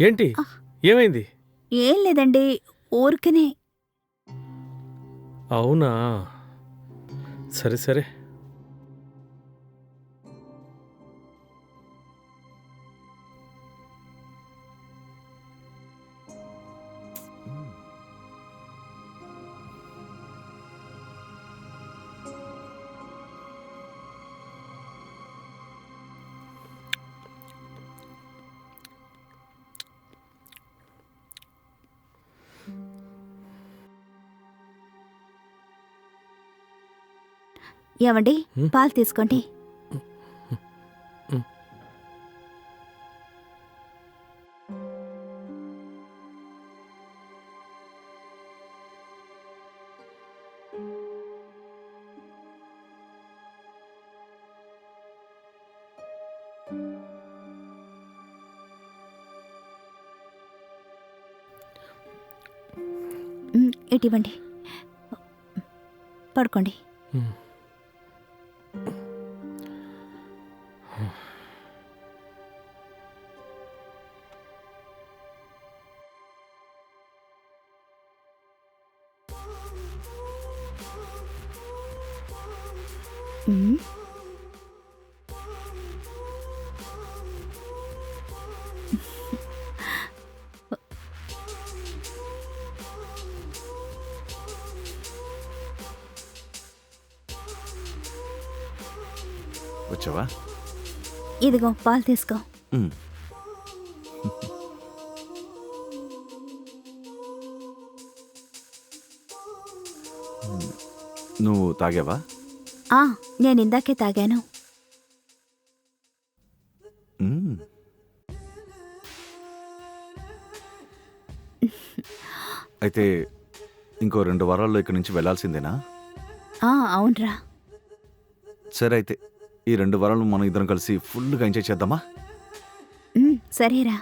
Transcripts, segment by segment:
ఏంటి? ఏమైంది? ఏం లేదండి ఊరికనే. అవునా? సరే సరే. ఏమండి? పాలు తీసుకోండి. ఇటు ఇవ్వండి. పడుకోండి. వచ్చావా ఇదిగో పాలు తీసుకో. నువ్వు తాగావా? ఆ నేను ఇందాకే తాగాను. అయితే ఇంకో రెండు వారాల్లో ఇక్కడి నుంచి వెళ్ళాల్సిందేనా? ఆ అవునరా. సరే అయితే ఈ రెండు వారాలు మనం ఇద్దరం కలిసి ఫుల్గా ఎంజాయ్ చేద్దామా? సరేరా.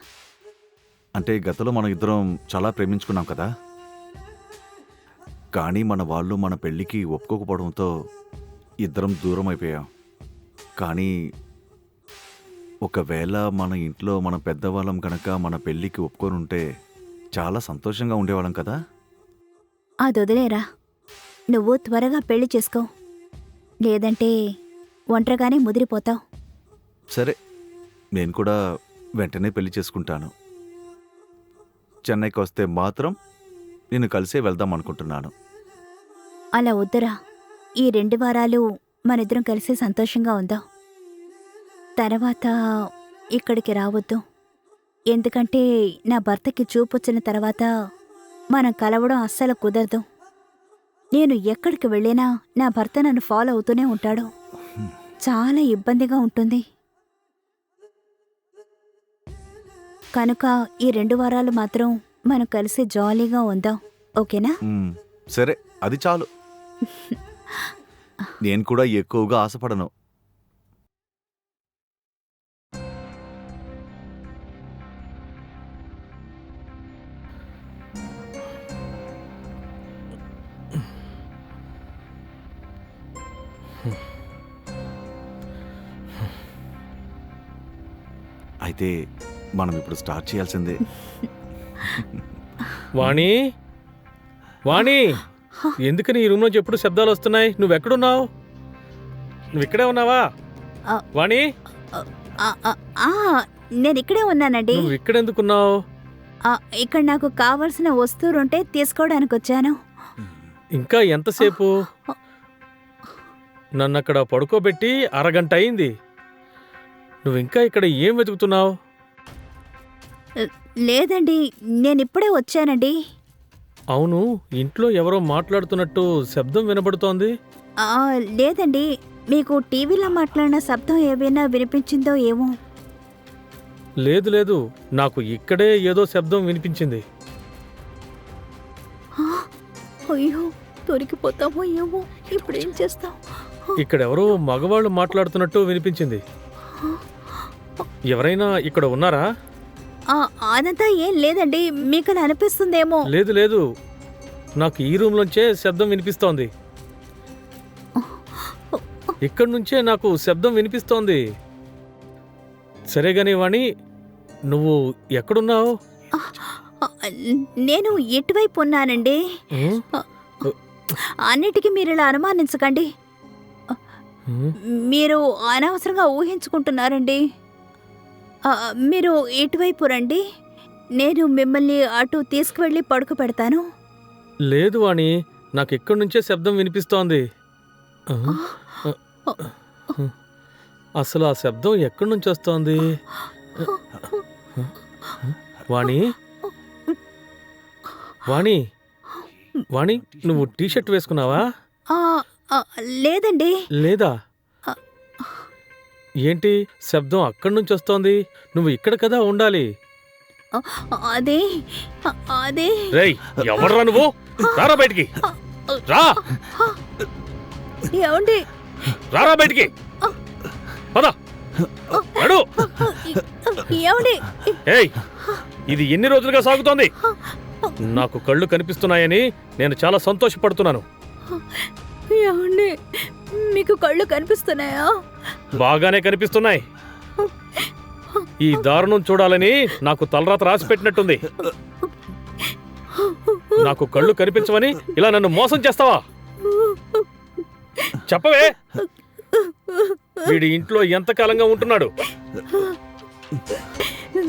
అంటే గతంలో మనం ఇద్దరం చాలా ప్రేమించుకున్నాం కదా. కానీ మన వాళ్ళు మన పెళ్ళికి ఒప్పుకోకపోవడంతో ఇద్దరం దూరం అయిపోయాం కానీ ఒకవేళ మన ఇంట్లో మన పెద్దవాళ్ళం కనుక మన పెళ్ళికి ఒప్పుకొని ఉంటే చాలా సంతోషంగా ఉండేవాళ్ళం కదా? అది వదిలేరా నువ్వు త్వరగా పెళ్ళి చేసుకో. లేదంటే ఒంటరిగానే ముదిరిపోతావు. సరే నేను కూడా వెంటనే పెళ్ళి చేసుకుంటాను. చెన్నైకి వస్తే మాత్రం నేను కలిసే వెళ్దాం అనుకుంటున్నాను. అలా వద్దురా. ఈ రెండు వారాలు మనిద్దరం కలిసి సంతోషంగా ఉందాం. తర్వాత ఇక్కడికి రావద్దు. ఎందుకంటే నా భర్తకి చూపొచ్చిన తర్వాత మనం కలవడం అస్సలు కుదరదు. నేను ఎక్కడికి వెళ్ళినా నా భర్త నన్ను ఫాలో అవుతూనే ఉంటాడు. చాలా ఇబ్బందిగా ఉంటుంది. కనుక ఈ రెండు వారాలు మాత్రం మనం కలిసి జాలీగా ఉందాం. ఓకేనా. సరే అది చాలు. నేను కూడా ఎక్కువగా ఆశపడను. అయితే మనం ఇప్పుడు స్టార్ట్ చేయాల్సిందే. వాణి? వాణి? ఎందుకని ఈ రూమ్లో ఎప్పుడు శబ్దాలు వస్తున్నాయి? నువ్వెక్కడున్నావు? నువ్వు ఇక్కడే ఉన్నావా. వాణి? నేను ఇక్కడే ఉన్నానండి. నువ్వు ఇక్కడెందుకున్నావు ఆ, ఇక్కడ నాకు కావలసిన వస్తువులుంటే తీసుకోవడానికి వచ్చాను ఇంకా ఎంతసేపు? నన్ను అక్కడ పడుకోబెట్టి అరగంట అయింది నువ్వు ఇంకా ఇక్కడ ఏం వెతుకుతున్నావు? లేదండి నేను ఇప్పుడే వచ్చానండి. అవును ఇంట్లో ఎవరో మాట్లాడుతున్నట్టు శబ్దం వినబడుతోంది. ఆ, లేదండి. మీకు టీవీలో మాట్లాడిన శబ్దం ఏవైనా వినిపించిందో ఏమో. లేదు లేదు. నాకు ఇక్కడే ఏదో శబ్దం వినిపించింది. ఆ, అయ్యో దొరికిపోతామో ఏమో. ఇప్పుడు ఏం చేస్తాం? ఇక్కడెవరో మగవాళ్ళు మాట్లాడుతున్నట్టు వినిపించింది. ఎవరైనా ఇక్కడ ఉన్నారా? అదంతా ఏం లేదండి మీకు అలా అనిపిస్తుందేమో. లేదు లేదు. నాకు ఈ రూమ్లోంచే శబ్దం వినిపిస్తోంది. ఇక్కడి నుంచే నాకు శబ్దం వినిపిస్తోంది. సరే గాని వాణి నువ్వు ఎక్కడున్నావు? నేను ఇటువైపు ఉన్నానండి. అన్నిటికీ మీరు ఇలా అనుమానించకండి మీరు అనవసరంగా ఊహించుకుంటున్నారండి. మీరు ఇటువైపు రండి? నేను మిమ్మల్ని అటు తీసుకువెళ్ళి పడుకు పెడతాను. లేదు వాణి నాకు ఇక్కడి నుంచే శబ్దం వినిపిస్తోంది. అసలు ఆ శబ్దం ఎక్కడి నుంచి వస్తోంది? వాణి? వాణి? వాణి నువ్వు టీషర్ట్ వేసుకున్నావా? లేదండి. లేదా? ఏంటి శబ్దం అక్కడి నుంచి వస్తోంది? నువ్వు ఇక్కడ కదా ఉండాలి. అదే అదే. రేయ్ ఎవడ్రా నువ్వు? రారా బయటికి. రా. ఏమండి? రారా బయటికి. పద. నడు. ఏమండి? ఏయ్ ఇది ఎన్ని రోజులుగా సాగుతోంది? నాకు కళ్ళు కనిపిస్తున్నాయని నేను చాలా సంతోషపడుతున్నాను. ఏమండి? మీకు కళ్ళు కనిపిస్తున్నాయా? బాగానే కనిపిస్తున్నాయి. ఈ దారుణం చూడాలని నాకు తలరాత రాసి పెట్టినట్టుంది. నాకు కళ్ళు కనిపించవని ఇలా నన్ను మోసం చేస్తావా? చెప్పవే. వీడి ఇంట్లో ఎంతకాలంగా ఉంటున్నాడు?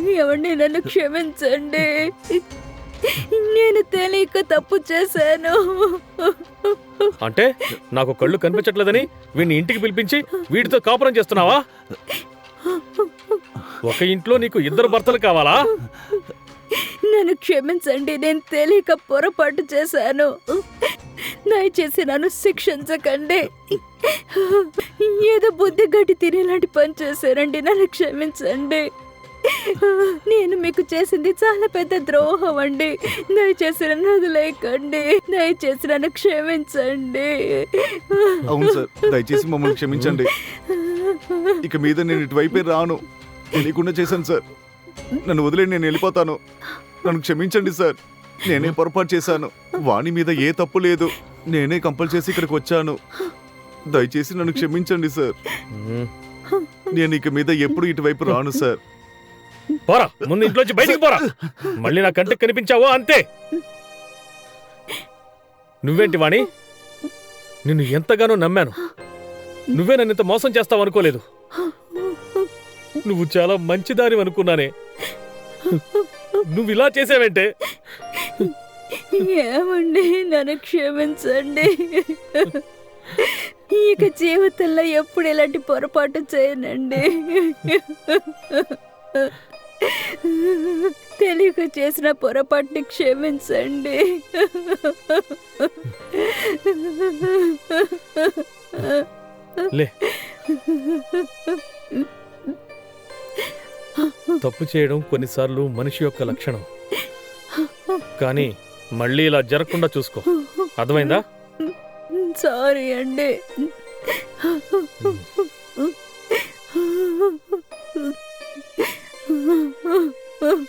ఏమండి నన్ను క్షమించండి. నేను తెలియక తప్పు చేశాను. అంటే నాకు కళ్ళు కనిపించట్లేదని వీడిని ఇంటికి పిలిపించి వీడితో కాపురం చేస్తున్నావా? ఒక ఇంట్లో నీకు ఇద్దరు భర్తలు కావాలా? నన్ను క్షమించండి నేను తెలియక పొరపాటు చేశాను. దయచేసి నన్ను శిక్షించకండి. ఏదో బుద్ధి గడ్డి తినేలాంటి పని చేశారండి నన్ను క్షమించండి. నేను మీకు చేసింది చాలా పెద్ద ద్రోహం అండి. దయచేసి నన్ను వదిలేయకండి. దయచేసి నన్ను క్షమించండి. అవును సార్ దయచేసి మమ్మల్ని క్షమించండి. ఇక మీద నేను ఇటువైపే రాను. తెలియకుండా చేశాను సార్. నన్ను వదిలేండి నేను వెళ్ళిపోతాను. నన్ను క్షమించండి సార్. నేనే పొరపాటు చేశాను. వాణి మీద ఏ తప్పు లేదు. నేనే కంపల్ చేసి ఇక్కడికి వచ్చాను. దయచేసి నన్ను క్షమించండి సార్. నేను ఇక మీద ఎప్పుడు ఇటువైపు రాను సార్. పోరా ముందు ఇంట్లోంచి బయటికి పోరా. మళ్ళీ నా కంటికి కనిపించావో అంతే. నువ్వేంటి వాణి? నిన్ను ఎంతగానో నమ్మాను. నువ్వే నన్ను ఇంత మోసం చేస్తావు అనుకోలేదు. నువ్వు చాలా మంచిదారి అనుకున్నానే. నువ్వు ఇలా చేసావంటే? ఏమండి నన్ను క్షమించండి. ఇక జీవితంలో ఎప్పుడు ఇలాంటి పొరపాటు చేయనండి. తెలియక చేసిన పొరపాటుని క్షమించండి. లే. తప్పు చేయడం కొన్నిసార్లు మనిషి యొక్క లక్షణం. కానీ మళ్ళీ ఇలా జరగకుండా చూసుకో. అర్థమైందా? సారీ అండి. 嗯 嗯